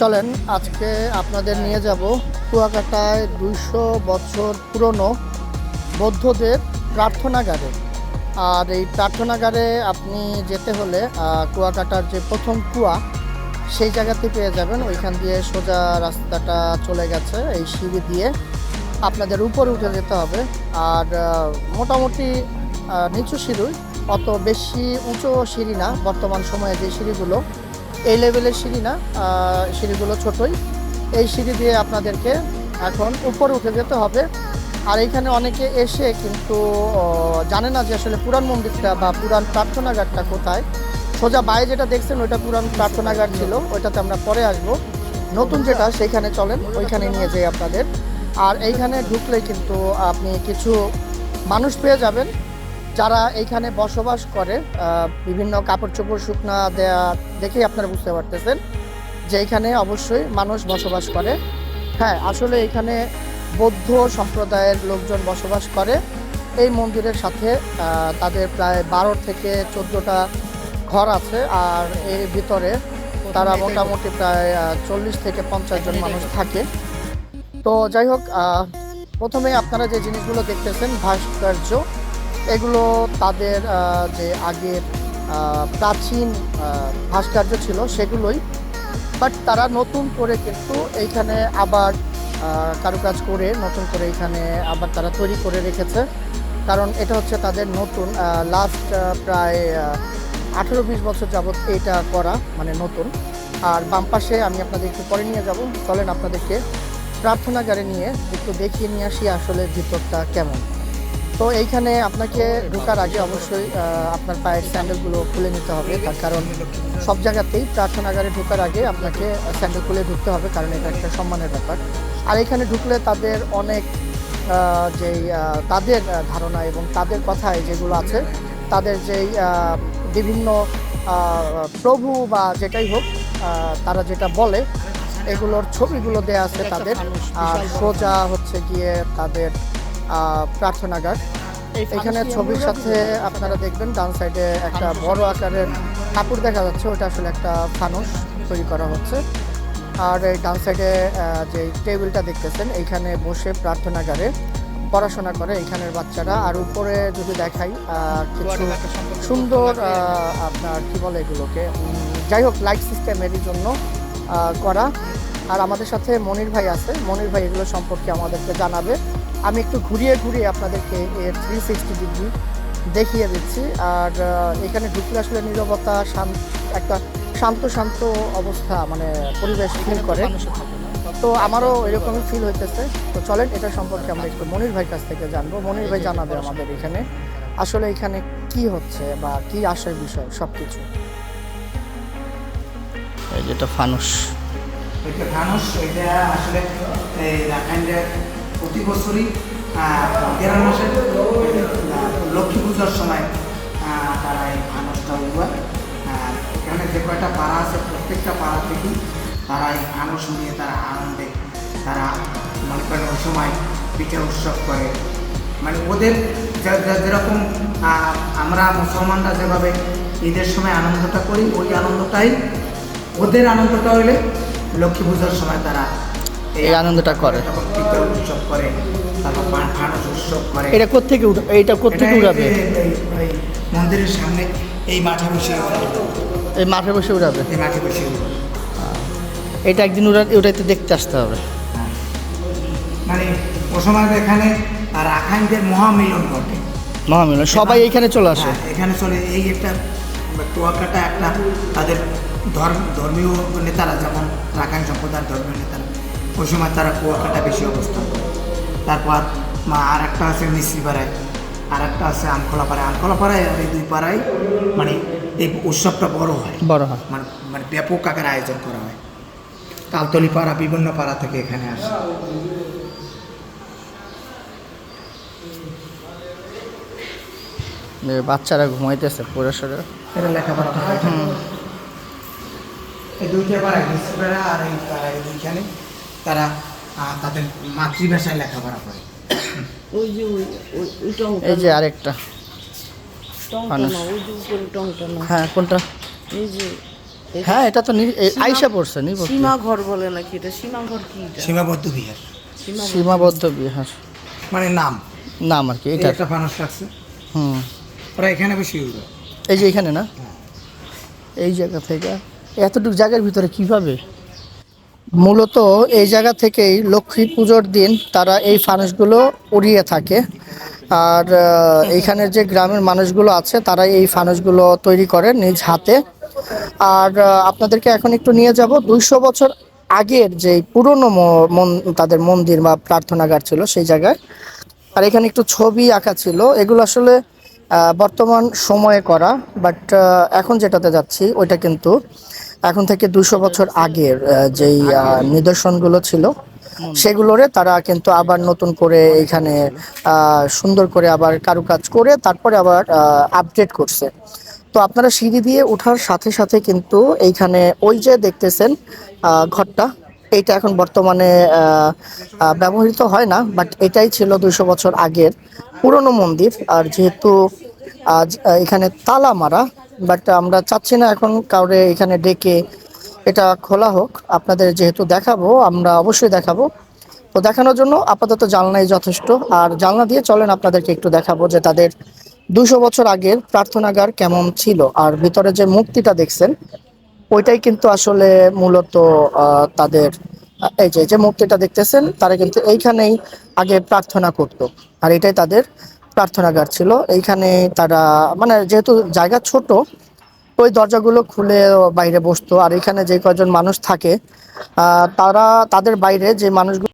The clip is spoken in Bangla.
চলেন, আজকে আপনাদের নিয়ে যাব কুয়াকাটায় দুইশো বছর পুরনো বৌদ্ধদের প্রার্থনাগারে। আর এই প্রার্থনাগারে আপনি যেতে হলে কুয়াকাটার যে প্রথম কুয়া, সেই জায়গাতে পেয়ে যাবেন। ওইখান দিয়ে সোজা রাস্তাটা চলে গেছে, এই সিঁড়ি দিয়ে আপনাদের উপরে উঠে যেতে হবে। আর মোটামুটি নিচু সিঁড়ি, অত বেশি উঁচু সিঁড়ি না। বর্তমান সময়ে যে সিঁড়িগুলো এই লেভেলের সিঁড়ি না সিঁড়িগুলো ছোটই। এই সিঁড়ি দিয়ে আপনাদেরকে এখন উপরে উঠে যেতে হবে। আর এখানে অনেকে এসে কিন্তু জানে না যে আসলে পুরান মন্দিরটা বা পুরান প্রার্থনাগারটা কোথায়। সোজা বাইরে যেটা দেখছেন, ওইটা পুরান প্রার্থনাগার ছিল, ওইটাতে আমরা পরে আসব। নতুন যেটা সেইখানে চলেন, ওইখানে নিয়ে যাই আপনাদের। আর এইখানে ঢুকলে কিন্তু আপনি কিছু মানুষ পেয়ে যাবেন। যারা এইখানে বসবাস করে বিভিন্ন কাপড় চোপড় শুকনা দেয়া দেখেই আপনারা বুঝতে পারতেছেন যে এখানে অবশ্যই মানুষ বসবাস করে। হ্যাঁ আসলে এখানে বৌদ্ধ সম্প্রদায়ের লোকজন বসবাস করে। এই মন্দিরের সাথে তাদের প্রায় বারো থেকে চোদ্দোটা ঘর আছে আর এর ভিতরে তারা মোটামুটি প্রায় চল্লিশ থেকে পঞ্চাশ জন মানুষ থাকে। তো যাই হোক প্রথমে আপনারা যে জিনিসগুলো দেখতেছেন ভাস্কর্য এগুলো তাদের যে আগের প্রাচীন ভাস্কর্য ছিল সেগুলোই। বাট তারা নতুন করে কিন্তু এইখানে আবার কারুকাজ করে, নতুন করে এখানে আবার তারা তৈরি করে রেখেছে। কারণ এটা হচ্ছে তাদের নতুন লাস্ট প্রায় আঠেরো বিশ বছর যাবত এটা করা মানে নতুন। আর বাম পাশে আমি আপনাদের একটু পরে নিয়ে যাব। চলেন আপনাদেরকে প্রার্থনাগারে নিয়ে একটু দেখিয়ে নিয়ে আসি আসলে ভিতরটা কেমন। তো এইখানে আপনাকে ঢোকার আগে অবশ্যই আপনার পায়ের স্যান্ডেলগুলো খুলে নিতে হবে। তার কারণ সব জায়গাতেই প্রার্থনাগারে ঢোকার আগে আপনাকে স্যান্ডেল খুলে ঢুকতে হবে, কারণ এটা একটা সম্মানের ব্যাপার। আর এখানে ঢুকলে তাদের অনেক যেই তাদের ধারণা এবং তাদের কথায় যেগুলো আছে, তাদের যেই বিভিন্ন প্রভু বা যেটাই হোক তারা যেটা বলে, এগুলোর ছবিগুলো দেয়া আছে তাদের। আর সোজা হচ্ছে গিয়ে তাদের প্রার্থনাগার। এখানে ছবির সাথে আপনারা দেখবেন ডান সাইডে একটা বড় আকারের কাপড় দেখা যাচ্ছে ওটা আসলে একটা ফানুস তৈরি করা হচ্ছে। আর এই ডান সাইডে যে টেবিলটা দেখতেছেন এইখানে বসে প্রার্থনাগারে পড়াশোনা করে এইখানের বাচ্চারা। আর উপরে যদি দেখাই কিছু সুন্দর আপনার কি বলে এগুলোকে? যাই হোক লাইট সিস্টেমেরই জন্য করা। আর আমাদের সাথে মনির ভাই আছে। মনির ভাই এগুলো সম্পর্কে আমাদেরকে জানাবে। আমি একটু ঘুরিয়ে ঘুরিয়ে আপনাদেরকে এর থ্রি সিক্সটি ডিগ্রি দেখিয়ে দিচ্ছি। আর এখানে ঢুকলে আসলে নিরবতা শান্ত একটা শান্ত শান্ত অবস্থা মানে পরিবেশ ফিল করে। তো আমারও এরকমই ফিল হইতেছে। তো চলেন এটা সম্পর্কে আমরা একটু মনির ভাইয়ের কাছ থেকে জানব। মনির ভাই জানাবে আমাদের এখানে। আসলে এখানে কি হচ্ছে বা কি আসার বিষয় সব কিছু এই যেটা ফানুস। এটা ধানুষ এটা আসলে এই রাখাইনদের প্রতি বছরই দেড় মাসের লক্ষ্মী পূজার সময় তারা এই উড়ায় আর এখানে যে কয়টা পাড়া আছে, প্রত্যেকটা পাড়া থেকেই তারা এই ফানুস নিয়ে তারা আনন্দে, তারা মনে করেন ওই সময় পিঠে উৎসব করে। মানে ওদের যেরকম আমরা মুসলমানরা যেভাবে ঈদের সময় আনন্দটা করি, ওই আনন্দটাই, ওদের আনন্দটা হইলে লক্ষ্মী পূজার সময় তারা এই আনন্দটা করে। উৎসব করে তারপর পান উৎসব করে। এটা কোত্থেকে এটা এই- উড়াবে? মন্দিরের সামনে এই মাঠে বসে এই মাঠে বসে উড়াবে? এই মাঠে বসে। এটা একদিন উড়া ওটাতে দেখতে আসতে হবে। মানে ও এখানে আর রাখাইনদের মহামিলন ঘটে। মহামিলন সবাই এখানে চলে আসে। হ্যাঁ, এখানে চলে এই একটা কুয়াকাটা একটা তাদের ধর্ম ধর্মীয় নেতারা যেমন রাখাইন সম্প্রদায়ের ধর্মীয় নেতারা ওই সময় তারা কুয়াকাটা বেশি অবস্থান করে। তারপর মা আর একটা আছে মিস্ত্রি পাড়ায় আর একটা আছে আমখোলা পাড়ায় আমখোলা পাড়ায় আর এই দুই পাড়ায় মানে এই উৎসবটা বড় হয়। বড় হয়। মানে মানে ব্যাপক আকারে আয়োজন করা হয়। তালতলি পাড়া বিভিন্ন পাড়া থেকে এখানে আসে। বাচ্চারা ঘুমাইতেছে পুরো শরীর। এটা লেখাপড়া হয় এই দুইটা পাড়ায় মিস্ত্রি পাড়া আর এই পাড়া এই দুইখানে। তারা তাদের মাতৃভাষায় লেখাপড়া করে। ওই যে ওই ওই ওই এই যে আরেকটা। না না? হ্যাঁ কোনটা? এই যে হ্যাঁ এটা তো নি- আইসা পড়ছে নিবর্তি। সীমা ঘর বলে নাকি এটা? সীমা ঘর কি এটা? সীমাবদ্ধ বিহার। সীমা সীমাবদ্ধ বিহার। মানে নাম। নাম আর কি এটা। একটা ফানুস রাখছে। হুম। ওরা এখানে বেশি এই যে এখানে না? এই জায়গা থেকে এতটুকু জায়গার ভিতরে কীভাবে? মূলত এই জায়গা থেকেই লক্ষ্মী পুজোর দিন তারা এই ফানুসগুলো উড়িয়ে থাকে। আর এইখানের যে গ্রামের মানুষগুলো আছে, তারা এই ফানুসগুলো তৈরি করে নিজ হাতে। আর আপনাদেরকে এখন একটু নিয়ে যাব। দুইশো বছর আগের যে পুরনো মন- তাদের মন্দির বা প্রার্থনাগার ছিল সেই জায়গায়। আর এখানে একটু ছবি আঁকা ছিল। এগুলো আসলে বর্তমান সময়ে করা, বাট এখন যেটাতে যাচ্ছি, ওইটা কিন্তু এখন থেকে দুশো বছর আগের যেই নিদর্শনগুলো ছিল, সেগুলোরে তারা কিন্তু আবার নতুন করে এখানে সুন্দর করে আবার কারুকাজ করে তারপরে আবার আপডেট করছে। তো আপনারা সিঁড়ি দিয়ে ওঠার সাথে সাথে কিন্তু এইখানে ওই যে দেখতেছেন ঘরটা, এইটা এখন বর্তমানে ব্যবহৃত হয় না বাট এটাই ছিল দুশো বছর আগের পুরনো মন্দির। আর যেহেতু আজ এখানে তালা মারা বাট আমরা চাচ্ছি না এখন কাউরে এখানে ডেকে এটা খোলা হোক। আপনাদের যেহেতু দেখাবো, আমরা অবশ্যই দেখাবো। তো দেখানোর জন্য আপাতত জানলাই যথেষ্ট। আর জানলা দিয়ে চলেন, আপনাদেরকে একটু দেখাবো যে তাদের দুশো বছর আগের প্রার্থনাগার কেমন ছিল। আর ভিতরে যে মূর্তিটা দেখছেন, ওইটাই কিন্তু আসলে মূলত তাদের এই যে যে মূর্তিটা দেখতেছেন, তারা কিন্তু এইখানেই আগে প্রার্থনা করত। আর এটাই তাদের প্রার্থনাগার ছিল। এইখানে তারা মানে যেহেতু জায়গা ছোট, ওই দরজাগুলো খুলে বাইরে বসতো। আর এখানে যে কয়জন মানুষ থাকে তারা, তাদের বাইরে যে মানুষগুলো